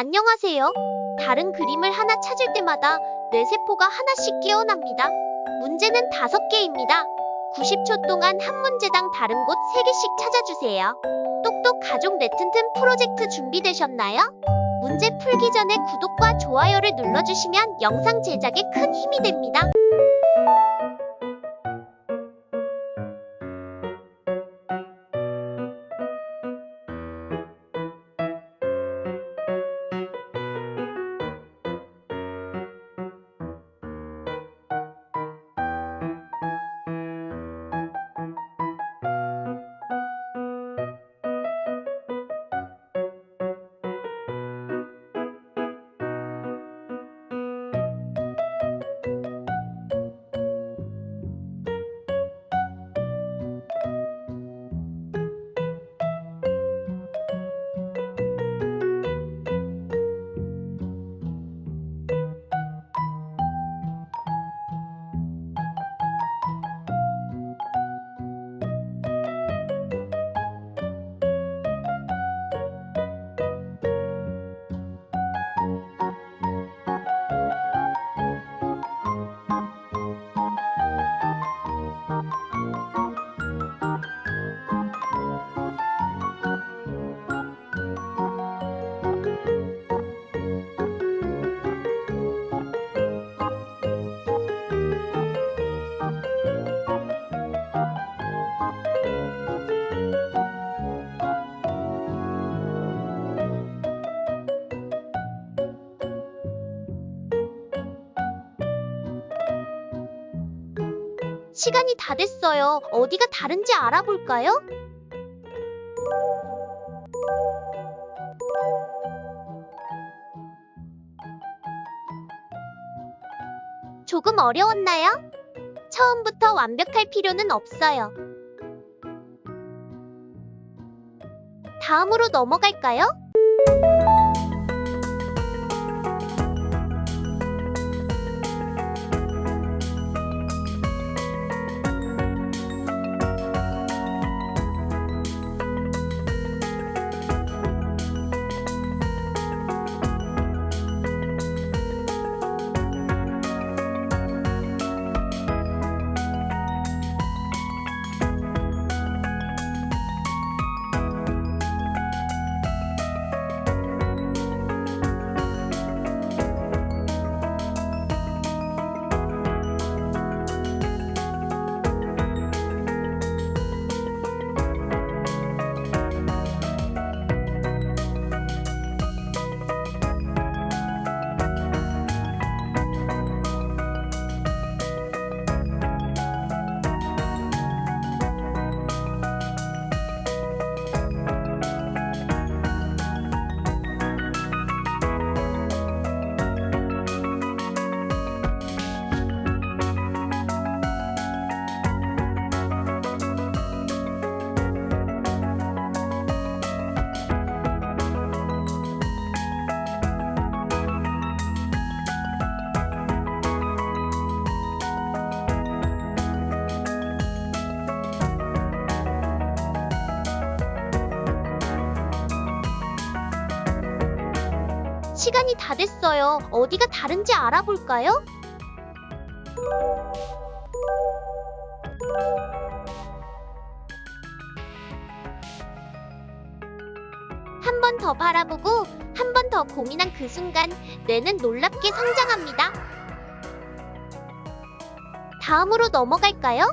안녕하세요. 다른 그림을 하나 찾을 때마다 뇌세포가 하나씩 깨어납니다. 문제는 다섯 개입니다. 90초 동안 한 문제당 다른 곳 3개씩 찾아주세요. 똑똑 가족 뇌튼튼 프로젝트 준비되셨나요? 문제 풀기 전에 구독과 좋아요를 눌러주시면 영상 제작에 큰 힘이 됩니다. 시간이 다 됐어요. 어디가 다른지 알아볼까요? 조금 어려웠나요? 처음부터 완벽할 필요는 없어요. 다음으로 넘어갈까요? 다 됐어요. 어디가 다른지 알아볼까요? 한 번 더 바라보고 한 번 더 고민한 그 순간 뇌는 놀랍게 성장합니다. 다음으로 넘어갈까요?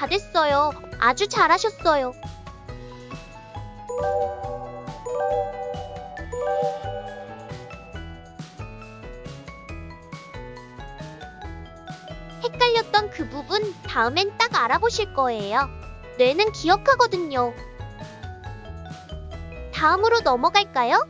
다 됐어요. 아주 잘하셨어요. 헷갈렸던 그 부분 다음엔 딱 알아보실 거예요. 뇌는 기억하거든요. 다음으로 넘어갈까요?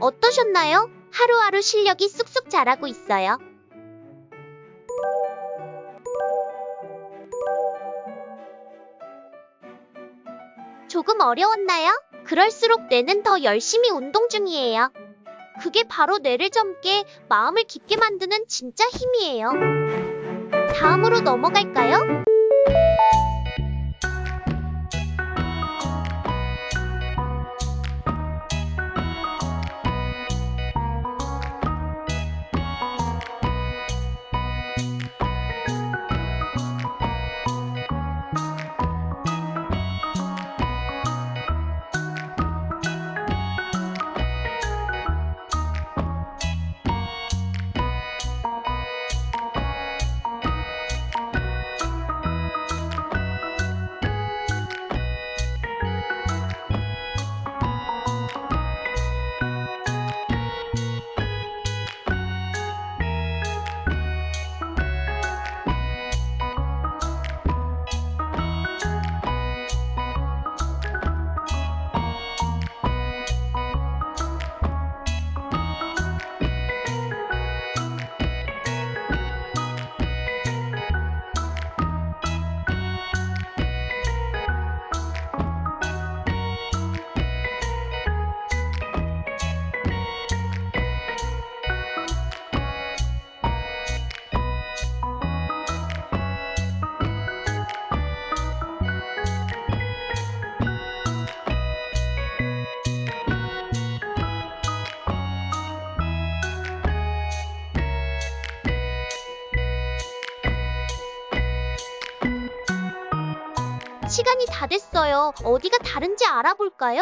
어떠셨나요? 하루하루 실력이 쑥쑥 자라고 있어요. 조금 어려웠나요? 그럴수록 뇌는 더 열심히 운동 중이에요. 그게 바로 뇌를 젊게, 마음을 깊게 만드는 진짜 힘이에요. 다음으로 넘어갈까요? 시간이 다 됐어요. 어디가 다른지 알아볼까요?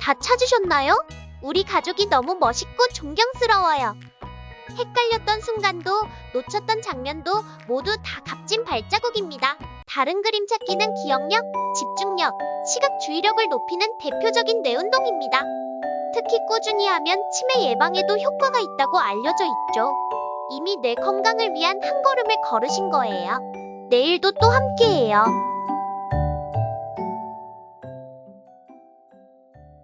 다 찾으셨나요? 우리 가족이 너무 멋있고 존경스러워요. 헷갈렸던 순간도 놓쳤던 장면도 모두 다 값진 발자국입니다. 다른 그림 찾기는 기억력, 집중력, 시각 주의력을 높이는 대표적인 뇌운동입니다. 특히 꾸준히 하면 치매 예방에도 효과가 있다고 알려져 있죠. 이미 내 건강을 위한 한 걸음을 걸으신 거예요. 내일도 또 함께해요.